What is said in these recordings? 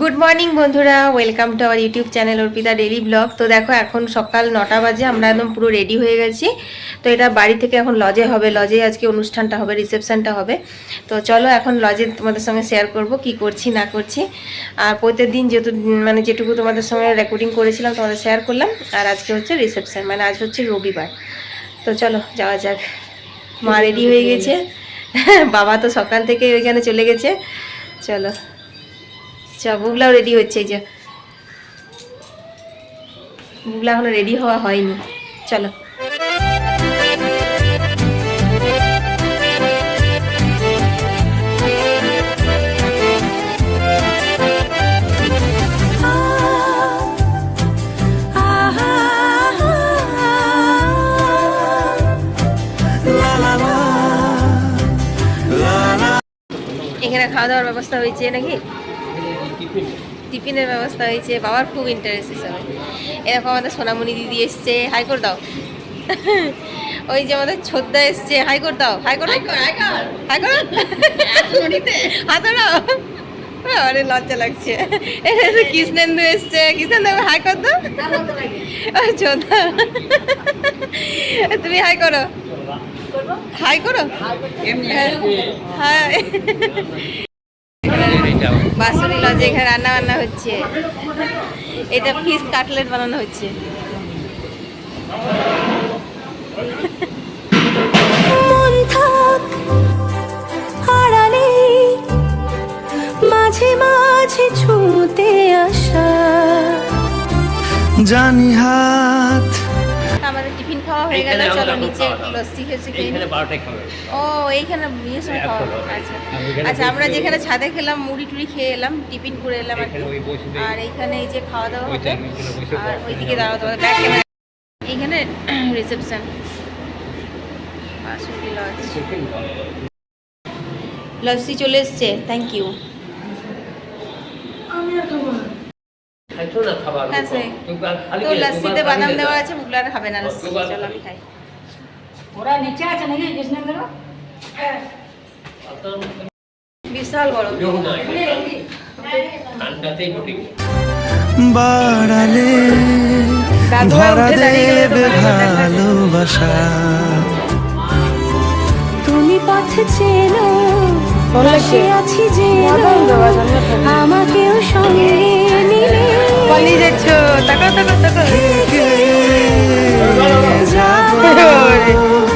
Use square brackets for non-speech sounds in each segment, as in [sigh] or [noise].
Good morning বন্ধুরা। Welcome to our YouTube channel Arpita daily blog তো দেখো, এখন সকাল নটা বাজে, আমরা একদম পুরো রেডি হয়ে গেছি। তো এটা বাড়ি থেকে এখন লজে হবে। লজে আজকে অনুষ্ঠানটা হবে রিসেপশানটা হবে। তো চলো, এখন লজে তোমাদের সঙ্গে শেয়ার করব কি করছি, না করছি। আর প্রত্যেক দিন যেহেতু মানে যেটুকু তোমাদের সঙ্গে রেকর্ডিং করেছিলাম, তোমাদের শেয়ার করলাম। আর আজকে হচ্ছে রিসেপশন মানে আজ হচ্ছে রবিবার। তো চলো, যাওয়া যাক। মা রেডি হয়ে গেছে। [laughs] বাবা তো সকাল থেকে ওইখানে চলে গেছে। চলো। আচ্ছা বুগলাও রেডি হচ্ছে এই যে। বুগলা এখনও রেডি হওয়া হয়নি। চলো। এখানে খাওয়া দাওয়ার ব্যবস্থা হয়েছে নাকি? টিফিনের ব্যবস্থা হয়েছে বাবার খুব ইন্টারেস্ট সবাই এরকম আমাদের সোনামণি দিদি এসছে হাই করে দাও। [laughs] ওই যে আমাদের ছোদ্দা এসছে হাই করে দাও হাই করো হাই করো হাত ধরো অনেক লজ্জা লাগছে। কৃষ্ণেন্দু এসছে। কৃষ্ণেন্দু হাই কর দাও। ছোদ্দা। তুমি হাই করো। হাই করো? হাই। বাসুরি লজে এখানে রান্না বান্না হচ্ছে। এটা ফিশ কাটলেট বানানো হচ্ছে। মন থাক মাঝে মাঝে ছুঁতে আসা। জানি হাত খাওয়া হয়ে গেল চলো নিচে লস্যি খেয়েছি ও এইখানে বিয়ের সময় খাওয়া আচ্ছা। আচ্ছা আমরা যেখানে ছাদে খেলাম মুড়ি টুড়ি খেয়ে এলাম টিফিন করে এলাম আর আর এইখানে এই যে খাওয়া দাওয়া হবে আর ওইদিকে দাওয়া দাওয়া এইখানে [clears throat] রিসেপশন লস্যি চলে এসছে থ্যাংক ইউ খাইছো না খাবার হ্যাঁ, তো লস্যিতে বাদাম দেওয়া আছে মুগলার খাবে না লস্যি চলো আমি খাই। ওরা নিচে আছে নাকি? কৃষ্ণেন্দ্র বিশাল বড় ঠান্ডাতেই বাড়ালে ধরা দেবে। ভালোবাসা। তুমি পথ চেনো পাশে আছি যে আমাকেও সঙ্গে নিলে। যাচ্ছ তাকাও তাকাও তাকাও। [laughs]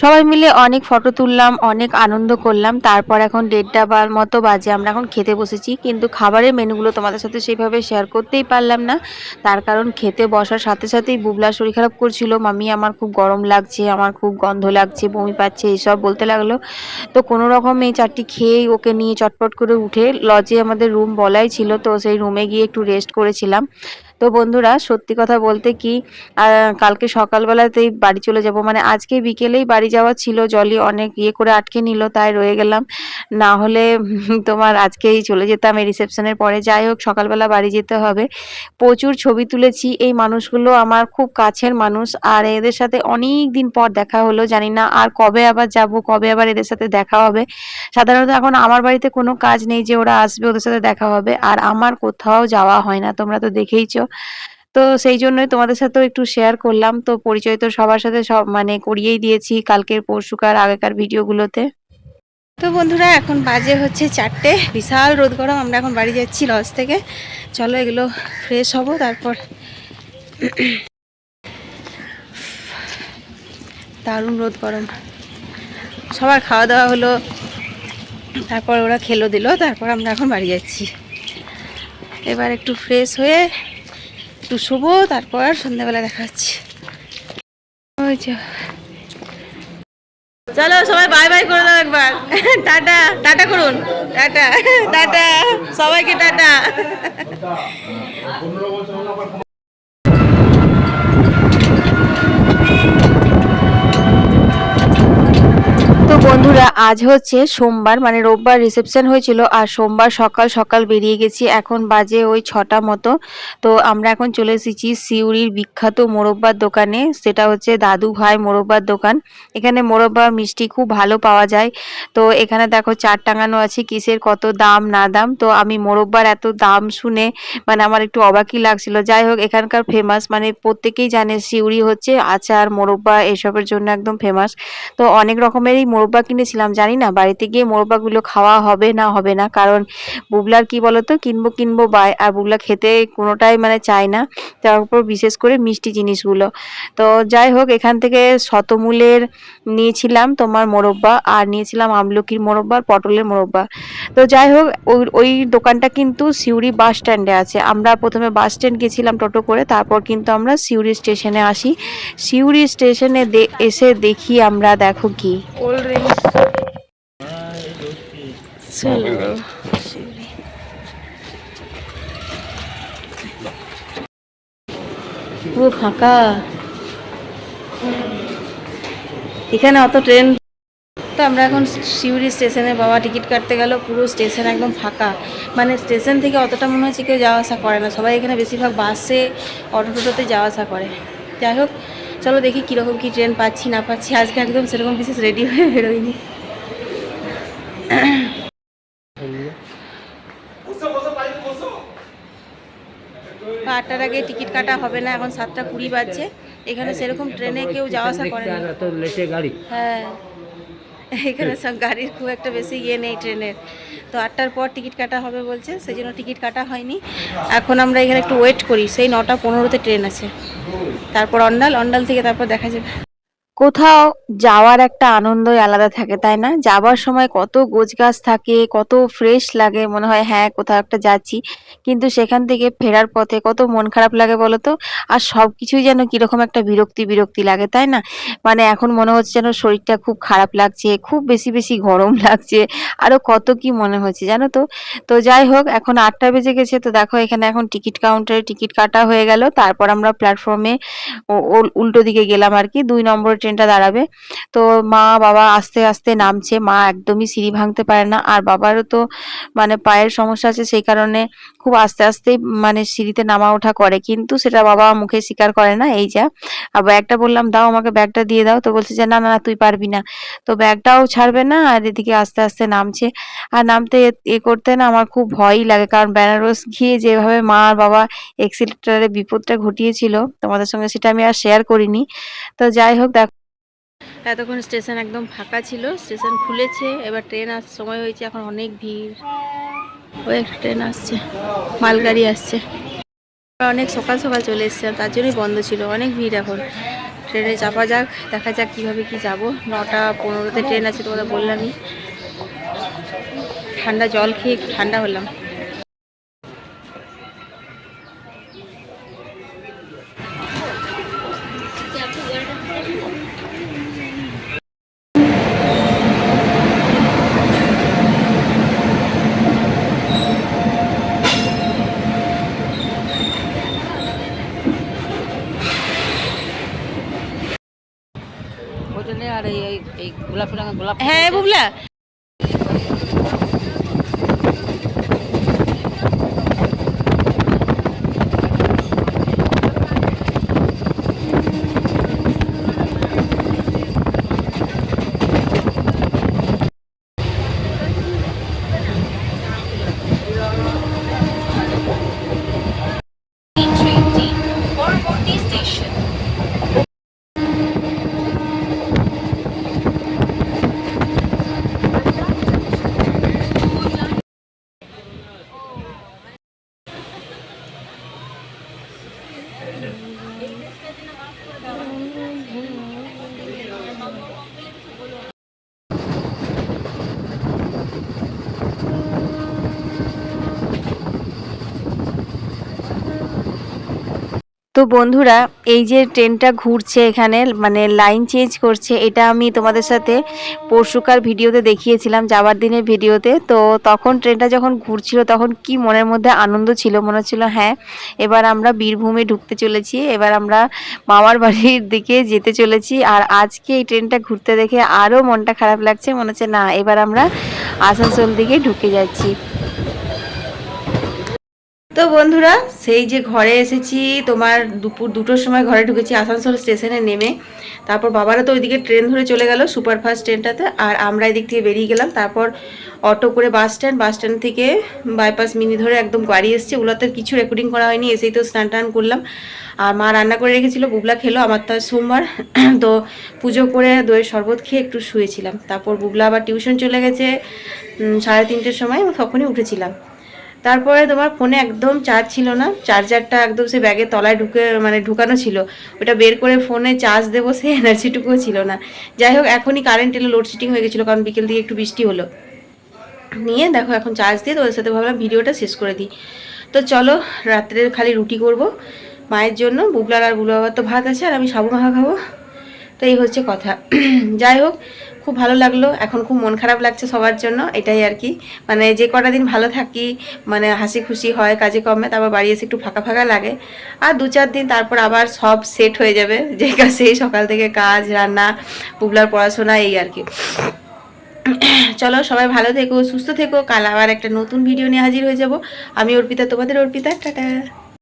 সবাই মিলে অনেক ফটো তুললাম, অনেক আনন্দ করলাম। তারপর এখন দেড়টা বার মতো বাজে, আমরা এখন খেতে বসেছি। কিন্তু খাবারের মেনুগুলো তোমাদের সাথে সেইভাবে শেয়ার করতেই পারলাম না। তার কারণ খেতে বসার সাথে সাথেই বুবলার শরীর খারাপ করছিল। মামি আমার খুব গরম লাগছে, আমার খুব গন্ধ লাগছে, বমি পাচ্ছে, এইসব বলতে লাগল। তো কোনো রকম এই চারটি খেয়েই ওকে নিয়ে চটপট করে উঠে লজে আমাদের রুম বলাই ছিল। তো সেই রুমে গিয়ে একটু রেস্ট করেছিলাম। তো বন্ধুরা, সত্যি কথা বলতে কি কালকে সকালবেলাতেই বাড়ি চলে যাব। মানে আজকে বিকেলেই বাড়ি যাওয়া ছিল জলি অনেক ইয়ে করে আটকে নিল, তাই রয়ে গেলাম। না হলে [laughs] তোমার আজকেই চলে যেতাম, এই রিসেপশনের পরে। যাই হোক, সকালবেলা বাড়ি যেতে হবে। প্রচুর ছবি তুলেছি, এই মানুষগুলো আমার খুব কাছের মানুষ। আর এদের সাথে অনেক দিন পর দেখা হলো, জানি না আর কবে আবার যাব, কবে আবার এদের সাথে দেখা হবে। সাধারণত এখন আমার বাড়িতে কোনো কাজ নেই যে ওরা আসবে, ওদের সাথে দেখা হবে। আর আমার কোথাও যাওয়া হয় না, তোমরা তো দেখেইছো। তো সেই জন্যই তোমাদের সাথেও একটু শেয়ার করলাম। তো পরিচয় তো সবার সাথে সব মানে করিয়েই দিয়েছি কালকের পরশুকার আগেকার ভিডিওগুলোতে তো বন্ধুরা, এখন বাজে হচ্ছে চারটে। বিশাল রোদ গরম, আমরা এখন বাড়ি যাচ্ছি লজ থেকে। চলো এগুলো ফ্রেশ হব, তারপর দারুণ রোদ গরম। সবার খাওয়া দাওয়া হলো, তারপর ওরা খেলো দিল, তারপর আমরা এখন বাড়ি যাচ্ছি। এবার একটু ফ্রেশ হয়ে একটু শোবো, তারপর সন্ধ্যাবেলা দেখা ওই চলো সবাই বাই বাই করে দাও একবার। টাটা টাটা করুন। Tata tata. সবাইকে টাটা। বন্ধুরা, আজ হচ্ছে সোমবার মানে রোববার রিসেপশন হয়েছিল আর সোমবার সকাল সকাল বেরিয়ে গেছি। এখন বাজে ওই ছটা মতো। তো আমরা এখন চলে এসেছি সিউড়ির বিখ্যাত মোরব্বার দোকানে। সেটা হচ্ছে দাদু ভাই মোরব্বার দোকান। এখানে মোরব্বা মিষ্টি খুব ভালো পাওয়া যায়। তো এখানে দেখো চার টাঙানো আছে, কিসের কত দাম, না দাম। তো আমি মোরব্বার এত দাম শুনে মানে আমার একটু অবাকই লাগছিল। যাই হোক, এখানকার ফেমাস মানে প্রত্যেকেই জানে সিউড়ি হচ্ছে আচার, মোরব্বা, এসবের জন্য একদম ফেমাস তো অনেক রকমেরই মোরব্বা কিনেছিলাম, জানি না, বাড়িতে গিয়ে মোরব্বাগুলো খাওয়া হবে না হবে না, কারণ বুবলার কি বলতো, কিনবো কিনবো বাই, আর বুবলা খেতে কোনোটাই মানে চায় না তারপর বিশেষ করে মিষ্টি জিনিসগুলো। তো যাই হোক, এখান থেকে শতমূলের নিয়েছিলাম তোমার মোরব্বা, আর নিয়েছিলাম আমলকির মোরব্বা পটলের মোরব্বা। তো যাই হোক, ওই ওই দোকানটা কিন্তু সিউড়ি বাস স্ট্যান্ডে আছে। আমরা প্রথমে বাস স্ট্যান্ড গেছিলাম টোটো করে, তারপর কিন্তু আমরা সিউড়ি স্টেশনে আসি। সিউড়ি স্টেশনে এসে দেখি আমরা, দেখো কি। কোল্ড চলো পুরো ফাঁকা। এখানে অত ট্রেন তো আমরা এখন সিউড়ি স্টেশনে বাবা টিকিট কাটতে গেল পুরো স্টেশন একদম ফাঁকা। মানে স্টেশন থেকে অতটা মনে হচ্ছে কেউ যাওয়া আসা করে না। সবাই এখানে বেশিরভাগ বাসে অটো টোটোতে যাওয়া আসা করে। যাই হোক চলো দেখি কীরকম কী ট্রেন পাচ্ছি না পাচ্ছি। আজকে একদম সেরকম বিশেষ রেডি হয়ে বেরোয়নি। আটটার আগে টিকিট কাটা হবে না এখন সাতটা কুড়ি বাজছে। এখানে সেরকম ট্রেনে কেউ যাওয়া আসা করে না হ্যাঁ। এখানে সব গাড়ির খুব একটা বেশি ইয়ে নেই ট্রেনের। তো আটটার পর টিকিট কাটা হবে বলছে সেই জন্য টিকিট কাটা হয়নি। এখন আমরা এখানে একটু ওয়েট করি, সেই নটা পনেরোতে ট্রেন আছে। তারপর অন্ডাল অন্ডাল থেকে তারপর দেখা যাবে। কোথাও যাওয়ার একটা আনন্দই আলাদা থাকে, তাই না? যাবার সময় কত গোছ গাছ থাকে, কত ফ্রেশ লাগে, মনে হয় হ্যাঁ কোথাও একটা যাচ্ছি। কিন্তু সেখান থেকে ফেরার পথে কত মন খারাপ লাগে বলো তো? আর সব কিছুই যেন কীরকম একটা বিরক্তি বিরক্তি লাগে, তাই না? মানে এখন মনে হচ্ছে যেন শরীরটা খুব খারাপ লাগছে, খুব বেশি বেশি গরম লাগছে। আরও কত কি মনে হচ্ছে, জানো তো? তো যাই হোক, এখন আটটা বেজে গেছে, তো দেখো এখানে এখন টিকিট কাউন্টারে টিকিট কাটা হয়ে গেল। তারপর আমরা প্ল্যাটফর্মে উল্টো দিকে গেলাম আর কি। দুই নম্বর ট্রেনটা দাঁড়াবে। তো মা, বাবা আস্তে আস্তে নামছে। মা একদমই সিঁড়ি ভাঙতে পারে না। আর বাবারও তো মানে পায়ের সমস্যা আছে, সেই কারণে খুব আস্তে আস্তে মানে সিঁড়িতে নামা ওঠা করে। কিন্তু সেটা বাবা মুখে স্বীকার করে না, এই যা। আর ব্যাগটা বললাম, দাও আমাকে ব্যাগটা দিয়ে দাও। তো বলছে যে, না না তুই পারবি না। তো ব্যাগটাও ছাড়বে না, আর এদিকে আস্তে আস্তে নামছে। আর নামতে এ করতে না আমার খুব ভয়ই লাগে, কারণ বেনারস গিয়ে যেভাবে মা আর বাবা এক্সিলেটারে বিপদটা ঘটিয়েছিল, তোমাদের সঙ্গে সেটা আমি আর শেয়ার করিনি। তো যাই হোক, দেখো এতক্ষণ স্টেশন একদম ফাঁকা ছিল, স্টেশন খুলেছে, এবার ট্রেন আসার সময় হয়েছে, এখন অনেক ভিড়। ওই একটা ট্রেন আসছে, মালগাড়ি আসছে। অনেক সকাল সকাল চলে এসেছিলাম তার জন্যই বন্ধ ছিল, অনেক ভিড় এখন। ট্রেনে চাপা যাক, দেখা যাক কীভাবে কি যাব। নটা পনেরোতে ট্রেন আছে তোমাদের বললামই। ঠান্ডা জল খেয়ে ঠান্ডা হলাম। আর এই এই- গোলাপি গোলাপ হ্যাঁ। বুবলা তো বন্ধুরা, এই যে ট্রেনটা ঘুরছে এখানে মানে লাইন চেঞ্জ করছে, এটা আমি তোমাদের সাথে পরশুকার ভিডিওতে দেখিয়েছিলাম যাওয়ার দিনের ভিডিওতে। তো তখন ট্রেনটা যখন ঘুরছিল, তখন কি মনের মধ্যে আনন্দ ছিল? মনে হচ্ছিল হ্যাঁ এবার আমরা বীরভূমে ঢুকতে চলেছি, এবার আমরা মামার বাড়ির দিকে যেতে চলেছি। আর আজকে এই ট্রেনটা ঘুরতে দেখে আরও মনটা খারাপ লাগছে, মনে হচ্ছে, না, এবার আমরা আসানসোল দিকে ঢুকে যাচ্ছি। তো বন্ধুরা, সেই যে ঘরে এসেছি, তোমার দুপুর দুটোর সময় ঘরে ঢুকেছি, আসানসোল স্টেশনে নেমে। তারপর বাবারা তো ওইদিকে ট্রেন ধরে চলে গেল, সুপারফাস্ট ট্রেনটাতে, আর আমরা এদিক থেকে বেরিয়ে গেলাম। তারপর অটো করে বাস স্ট্যান্ড বাস স্ট্যান্ড থেকে বাইপাস মিনি ধরে একদম গাড়ি এসছে। ওগুলোতে কিছু রেকর্ডিং করা হয়নি, এসেই তো স্নান টান করলাম। আর মা রান্না করে রেখেছিল, বুবলা খেলো, আমার তো সোমবার। তো পুজো করে দইয়ের শরবত খেয়ে একটু শুয়েছিলাম। তারপর বুবলা আবার টিউশন চলে গেছে সাড়ে তিনটের সময়, তখনই উঠেছিলাম। তারপরে তোমার ফোনে একদম চার্জ ছিল না। চার্জারটা একদম সে ব্যাগের তলায় ঢুকে মানে ঢুকানো ছিল। ওটা বের করে ফোনে চার্জ দেবো সেই এনার্জিটুকুও ছিল না। যাই হোক, এখনই কারেন্ট এলো লোডশেডিং হয়ে গেছিল, কারণ বিকেল দিকে একটু বৃষ্টি হলো। নিয়ে দেখো, এখন চার্জ দিয়ে তোদের সাথে ভাবলাম ভিডিওটা শেষ করে দিই। তো চলো রাত্রে খালি রুটি করব। মায়ের জন্য, বুবলার আর বুবলা বাবার তো ভাত আছে, আর আমি সাবু মাখা খাব। তো এই হচ্ছে কথা। যাই হোক খুব ভালো লাগল। এখন খুব মন খারাপ লাগছে সবার জন্য, এটাই আর কি। মানে যে কটা দিন ভালো থাকি মানে হাসি খুশি হয়, কাজে কমে তারপর বাড়ি এসে একটু ফাঁকা ফাঁকা লাগে। আর দু চার দিন তারপর আবার সব সেট হয়ে যাবে, যে কাজ সেই সকাল থেকে কাজ, রান্না বুবলার পড়াশোনা, এই আর কি। চলো সবাই ভালো থেকো, সুস্থ থেকো, কাল আবার একটা নতুন ভিডিও নিয়ে হাজির হয়ে যাব। আমি অর্পিতা, তোমাদের অর্পিতা, টাটা।